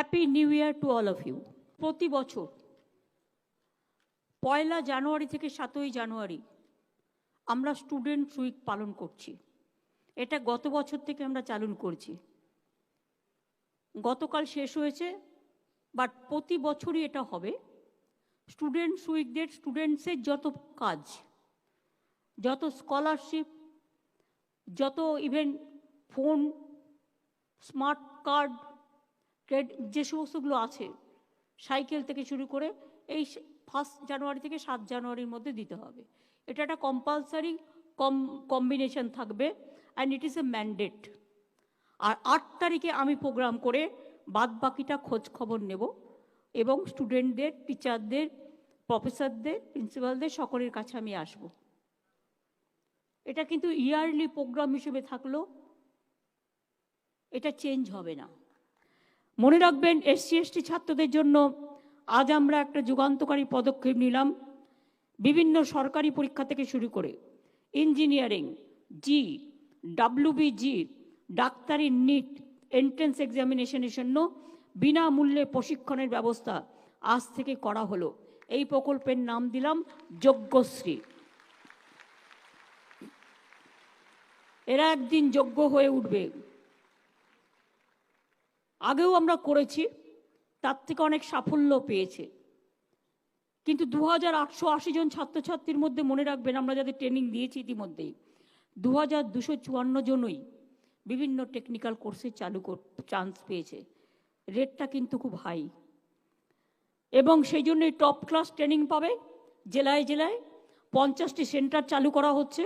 Happy new year to all of you প্রতি বছর পয়লা জানুয়ারি থেকে সাতই জানুয়ারি আমরা স্টুডেন্ট উইক পালন করছি। এটা গত বছর থেকে আমরা চালু করছি। গতকাল শেষ হয়েছে বাট প্রতি বছরই এটা হবে। স্টুডেন্টস উইকদের স্টুডেন্টসের যত কাজ, যত স্কলারশিপ যত ইভেন ফোন স্মার্ট কার্ড ক্রেড, যে সমস্তগুলো আছে, সাইকেল থেকে শুরু করে এই ফার্স্ট জানুয়ারি থেকে সাত জানুয়ারির মধ্যে দিতে হবে। এটা একটা কম্পালসারি কম কম্বিনেশন থাকবে and it is a mandate আর আট তারিখে আমি প্রোগ্রাম করে বাদ বাকিটা খোঁজ খবর নেব এবং স্টুডেন্টদের টিচারদের প্রফেসরদের প্রিন্সিপালদের সকলের কাছে আমি আসব। এটা কিন্তু ইয়ারলি প্রোগ্রাম হিসেবে থাকল এটা চেঞ্জ হবে না। মনে রাখবেন এসসি এসটি ছাত্রদের জন্য আজ আমরা একটা যুগান্তকারী পদক্ষেপ নিলাম, বিভিন্ন সরকারি পরীক্ষা থেকে শুরু করে। ইঞ্জিনিয়ারিং জি ডাব্লিউবিজি ডাক্তারি নিট এন্ট্রেন্স এক্সামিনেশনের জন্য বিনামূল্যে প্রশিক্ষণের ব্যবস্থা আজ থেকে করা হলো। এই প্রকল্পের নাম দিলাম যজ্ঞশ্রী। এরা একদিন যোগ্য হয়ে উঠবে। আগেও আমরা করেছি, তার থেকে অনেক সাফল্য পেয়েছে। কিন্তু দু হাজার আটশো আশি জন ছাত্রছাত্রীর মধ্যে মনে রাখবেন, আমরা যাদের ট্রেনিং দিয়েছি ইতিমধ্যেই দু হাজার দুশো চুয়ান্ন জনই বিভিন্ন টেকনিক্যাল কোর্সে চালু চান্স পেয়েছে। রেটটা কিন্তু খুব হাই এবং সেই জন্যই টপ ক্লাস ট্রেনিং পাবে, জেলায় জেলায় পঞ্চাশটি সেন্টার চালু করা হচ্ছে।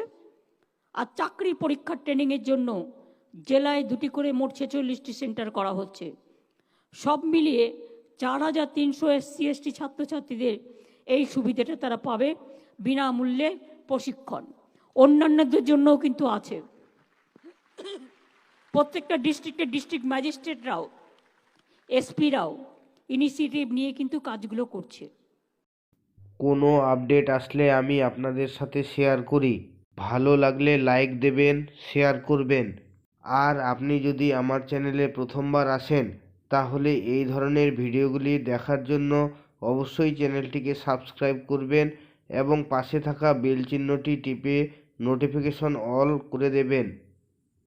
আর চাকরি পরীক্ষার ট্রেনিংয়ের জন্য জেলায় দুটি করে মোট ছেচল্লিশটি সেন্টার করা হচ্ছে। সব মিলিয়ে চার হাজার তিনশো এসসি, এসটি ছাত্রছাত্রীদের এই সুবিধাটা তারা পাবে বিনামূল্যে প্রশিক্ষণ। অন্যান্যদের জন্যও কিন্তু আছে। প্রত্যেকটা ডিস্ট্রিক্টের ডিস্ট্রিক্ট ম্যাজিস্ট্রেটরাও, এসপিরাও ইনিশিয়েটিভ নিয়ে কিন্তু কাজগুলো করছে। কোনো আপডেট আসলে আমি আপনাদের সাথে শেয়ার করি। ভালো লাগলে লাইক দেবেন, শেয়ার করবেন। আর আপনি যদি আমার চ্যানেলে প্রথমবার আসেন, তাহলে এই ধরনের ভিডিওগুলি দেখার জন্য অবশ্যই চ্যানেলটিকে সাবস্ক্রাইব করবেন এবং পাশে থাকা বেল চিহ্নটি টিপে নোটিফিকেশন অল করে দেবেন।